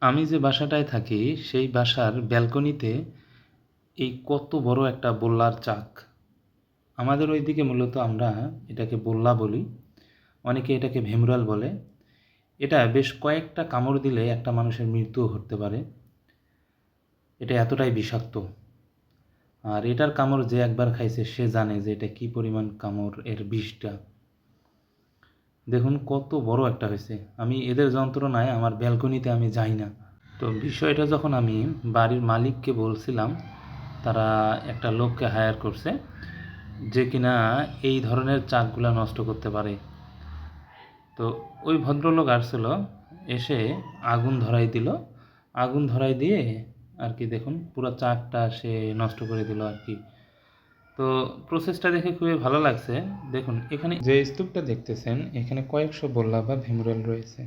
আমি যে বাসাটায় থাকি, সেই বাসার ব্যালকনিতে এই কত বড় একটা বোল্লার চাক। আমাদের ওইদিকে মূলত আমরা এটাকে বোল্লা বলি। অনেকে এটাকে ভেমরাল বলে। এটা বেশ কয়েকটা কামড় দিলে একটা মানুষের মৃত্যুও ঘটতে পারে। এটা এতটাই বিষাক্ত। আর এটার কামড় যে একবার খাইছে, সে জানে যে এটা কি পরিমাণ কামড়, এর বিষটা। দেখুন, কত বড় একটা হয়েছে। আমি এদের যন্ত্রণায় আমার ব্যালকনিতে আমি যাই না। তো বিষয়টা যখন আমি বাড়ির মালিককে বলছিলাম, তারা একটা লোককে হায়ার করছে যে কিনা এই ধরনের চাকগুলা নষ্ট করতে পারে। তো ওই ভদ্রলোক আসছিল, এসে আগুন ধরাই দিল। আগুন ধরাই দিয়ে আর কি দেখুন, পুরো চাকটা সে নষ্ট করে দিল আর কি। তো প্রসেসটা দেখে খুবই ভালো লাগছে। দেখুন, এখানে যে স্তূপটা দেখতেছেন, এখানে কয়েকশো বল্লা বা ভেমুরাল রয়েছে।